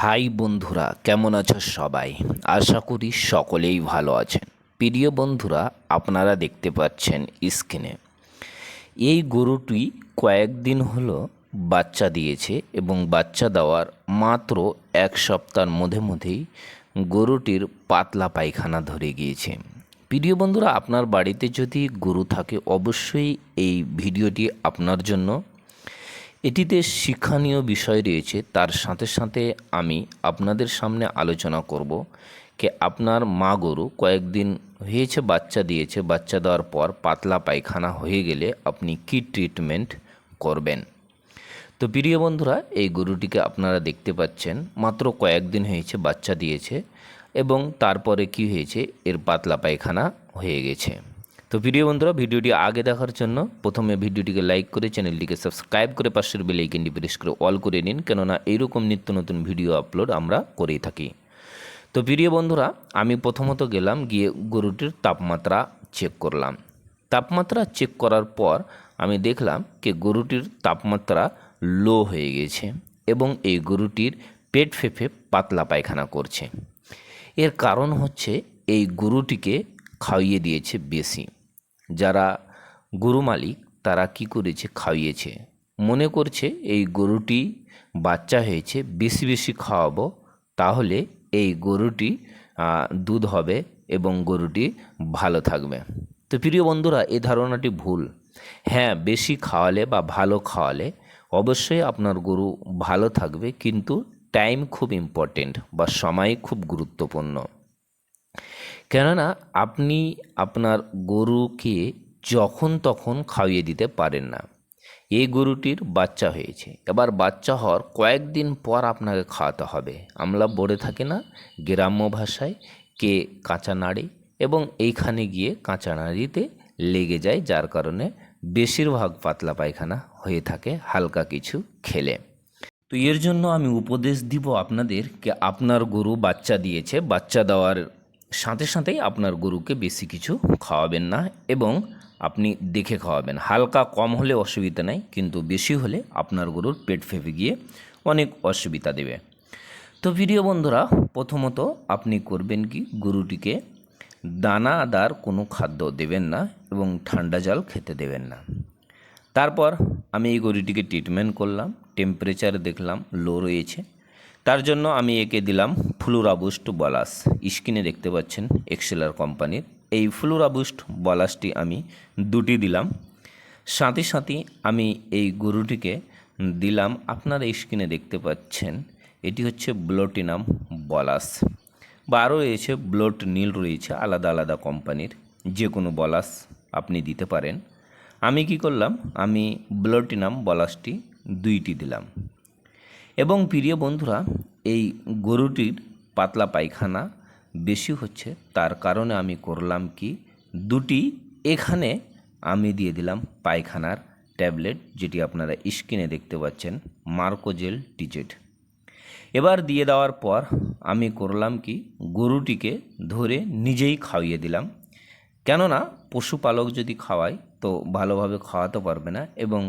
High বন্ধুরা, কেমন আছো সবাই? আশা করি সকলেই ভালো আছেন। প্রিয় বন্ধুরা, আপনারা দেখতে পাচ্ছেন স্ক্রিনে। এই গরুটি কয়েকদিন হলো বাচ্চা দিয়েছে এবং বাচ্চা দেওয়ার মাত্র এক সপ্তাহের মধ্যে মধ্যেই গরুটির পাতলা পায়খানা ধরে গিয়েছে। প্রিয় বন্ধুরা, আপনার বাড়িতে যদি গরু থাকে, অবশ্যই এই ভিডিওটি আপনার জন্য এটিতে শিক্ষণীয় বিষয় রয়েছে। তার সাথে সাথে আমি আপনাদের সামনে আলোচনা করব যে আপনার মা গরু কয়েকদিন হয়েছে, বাচ্চা দিয়েছে, বাচ্চা দেওয়ার পর পাতলা পায়খানা হয়ে গেলে আপনি কি ট্রিটমেন্ট করবেন? তো প্রিয় বন্ধুরা, এই গরুটিকে আপনারা দেখতে পাচ্ছেন, মাত্র কয়েকদিন হয়েছে, বাচ্চা দিয়েছে এবং তারপরে কি হয়েছে, এর পাতলা পায়খানা হয়ে গেছে। তো প্রিয় বন্ধুরা, ভিডিওটি আগে দেখার জন্য প্রথমে ভিডিওটিকে লাইক করে চ্যানেলটিকে সাবস্ক্রাইব করে পাশের বেল আইকনটি প্রেস করে অল করে নিন, কেননা এইরকম নিত্য নতুন ভিডিও আপলোড আমরা করেই থাকি। তো প্রিয় বন্ধুরা, আমি প্রথমত গেলাম, গিয়ে গরুটির তাপমাত্রা চেক করলাম। তাপমাত্রা চেক করার পর আমি দেখলাম যে গরুটির তাপমাত্রা লো হয়ে গেছে এবং এই গরুটির পেট ফেঁপে পাতলা পায়খানা করছে। এর কারণ হচ্ছে এই গরুটিকে খাইয়ে দিয়েছে বেশি। যারা গরু মালিক, তারা কি করেছে? খাইয়েছে। মনে করছে এই গরুটি বাচ্চা হয়েছে, বেশি বেশি খাওয়াবো, তাহলে এই গরুটি দুধ হবে এবং গরুটি ভালো থাকবে। তো প্রিয় বন্ধুরা এই ধারণাটি ভুল। হ্যাঁ বেশি খাওয়ালে বা ভালো খাওয়ালে অবশ্যই আপনার গরু ভালো থাকবে, কিন্তু টাইম খুব ইম্পর্টেন্ট বা সময় খুব গুরুত্বপূর্ণ। কেননা আপনি আপনার গরুকে যখন তখন খাইয়ে দিতে পারেন না। এই গরুটির বাচ্চা হয়েছে। এবার বাচ্চা হওয়ার কয়েকদিন পর আপনাকে খাওয়াতে হবে। আমরা বলে থাকি না, গ্রাম্য ভাষায় কে কাঁচা নাড়ি এবং এইখানে গিয়ে কাঁচা নাড়িতে লেগে যায়, যার কারণে বেশিরভাগ পাতলা পায়খানা হয়ে থাকে, হালকা কিছু খেলে। তো এর জন্য আমি উপদেশ দিব আপনাদের যে আপনার গরু বাচ্চা দিয়েছে, বাচ্চা দেওয়ার সাথে সাথেই আপনার গরুকে বেশি কিছু খাওয়াবেন না এবং আপনি দেখে খাওয়াবেন। হালকা কম হলে অসুবিধা নেই, কিন্তু বেশি হলে আপনার গরুর পেট ফেপে গিয়ে অনেক অসুবিধা দেবে। তো প্রিয় বন্ধুরা, প্রথমত আপনি করবেন কি, গরুটিকে দানা দানাদার কোনো খাদ্য দেবেন না এবং ঠান্ডা জল খেতে দেবেন না। তারপর আমি এই গরুটিকে ট্রিটমেন্ট করলাম টেম্পারেচার দেখলাম লো রয়েছে। তার জন্য আমি একে দিলাম ফ্লুরাবুস্ট বলাস। স্ক্রিনে দেখতে পাচ্ছেন এক্সেলার কোম্পানির। এই ফ্লুরাবুস্ট বলাসটি আমি দুটি দিলাম। সাথে সাথে আমি এই গরুটিকে দিলাম। আপনারা স্ক্রিনে দেখতে পাচ্ছেন, এটি হচ্ছে ব্লোটিনাম বলাস। বা আরও রয়েছে, ব্লোট নীল রয়েছে, আলাদা আলাদা কোম্পানির। যে কোনো বলাস আপনি দিতে পারেন। আমি কি করলাম? আমি ব্লোটিনাম বলাসটি দুইটি দিলাম। এবং প্রিয় বন্ধুরা, এই গরুটির পাতলা পায়খানা বেশি হচ্ছে। তার কারণে আমি করলাম কি, দুটি এখানে আমি দিয়ে দিলাম পায়খানার ট্যাবলেট, যেটি আপনারা স্ক্রিনে দেখতে পাচ্ছেন, মার্কোজেল টিজেট। এবার দিয়ে দেওয়ার পর আমি করলাম কি, গরুটিকে ধরে নিজেই খাইয়ে দিলাম। কেননা, পশুপালক যদি খাওয়ায়, তো ভালোভাবে খাওয়াতে পারবে না এবং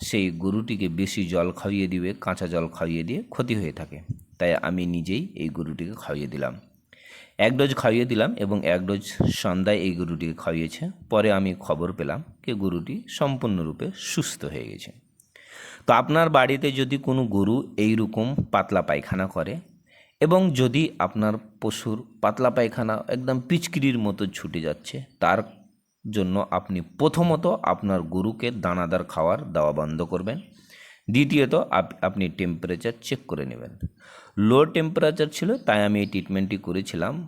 সেই গরুটিকে বেশি জল খাইয়ে দিবে, কাঁচা জল খাইয়ে দিয়ে ক্ষতি হয়ে থাকে। তাই আমি নিজেই এই গরুটিকে খাইয়ে দিলাম। এক ডোজ খাইয়ে দিলাম এবং এক ডোজ সন্ধ্যায় এই গরুটিকে খাইয়েছে। পরে আমি খবর পেলাম যে গরুটি সম্পূর্ণরূপে সুস্থ হয়ে গেছে। তো আপনার বাড়িতে যদি কোনো গরু এইরকম পাতলা পায়খানা করে এবং যদি আপনার পশুর পাতলা পায়খানা একদম পিচকিরির মতো ছুটে যাচ্ছে, তার জন্য আপনি প্রথমত আপনার গরুকে দানাদার খাওয়ার দেওয়া বন্ধ করবেন। দ্বিতীয়ত আপনি টেম্পারেচার চেক করে নেবেন। লো টেম্পারেচার ছিল, তাই আমি এই ট্রিটমেন্টটি করেছিলাম।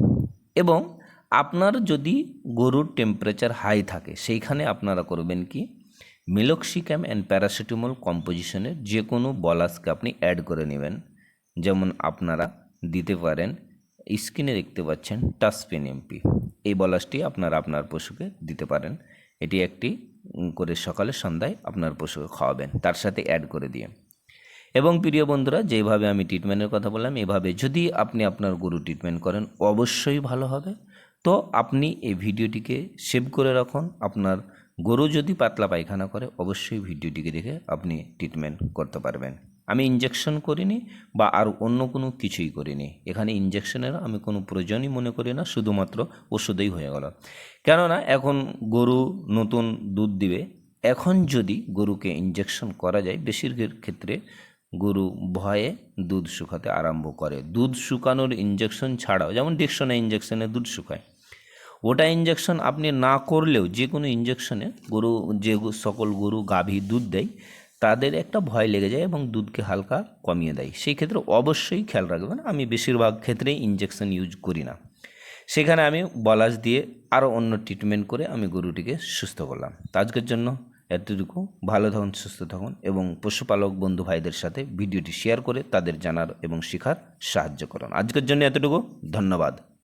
এবং আপনার যদি গরুর টেম্পারেচার হাই থাকে, সেইখানে আপনারা করবেন কি? মিলক্সিক্যাম অ্যান্ড প্যারাসিটামল কম্পোজিশনের যে কোনো বলাসকে আপনি অ্যাড করে নেবেন। যেমন আপনারা দিতে পারেন স্ক্রিনে দেখতে পাচ্ছেন টাসপেন এমপি এই বলাসটি আপনারা আপনার পশুকে দিতে পারেন। এটি একটি করে সকালে সন্ধ্যায় আপনার পশুকে খাওয়াবেন, তার সাথে অ্যাড করে দিয়ে। এবং প্রিয় বন্ধুরা, যেভাবে আমি ট্রিটমেন্টের কথা বললাম, এভাবে যদি আপনি আপনার গরু ট্রিটমেন্ট করেন, অবশ্যই ভালো হবে। তো আপনি এই ভিডিওটিকে সেভ করে রাখুন। আপনার গরু যদি পাতলা পায়খানা করে, অবশ্যই ভিডিওটিকে দেখে আপনি ট্রিটমেন্ট করতে পারবেন। আমি ইঞ্জেকশন করিনি বা আর অন্য কোনো কিছুই করিনি। এখানে ইঞ্জেকশনের আমি কোনো প্রয়োজনই মনে করি না, শুধুমাত্র ওষুধেই হয়ে গেল। কেননা এখন গরু নতুন দুধ দিবে, এখন যদি গরুকে ইঞ্জেকশন করা যায়, বেশিরভাগ ক্ষেত্রে গরু ভয়ে দুধ শুকাতে আরম্ভ করে। দুধ শুকানোর ইঞ্জেকশন ছাড়াও, যেমন ডিকশনে ইঞ্জেকশনে দুধ শুকায়, ওটা ইঞ্জেকশন আপনি না করলেও যে কোনো ইঞ্জেকশনে গরু, যে সকল গরু গাভী দুধ দেয় তাদের একটা ভয় লেগে যায় এবং দুধকে হালকা কমিয়ে দেয়। সেই ক্ষেত্রে অবশ্যই খেয়াল রাখবেন, আমি বেশিরভাগ ক্ষেত্রেই ইঞ্জেকশন ইউজ করি না। সেখানে আমি বলাস দিয়ে আরও অন্য ট্রিটমেন্ট করে আমি গরুটিকে সুস্থ করলাম। আজকের জন্য এতটুকু। ভালো থাকুন, সুস্থ থাকুন এবং পশুপালক বন্ধু ভাইদের সাথে ভিডিওটি শেয়ার করে তাদের জানার এবং শেখার সাহায্য করুন। আজকের জন্য এতটুকু। ধন্যবাদ।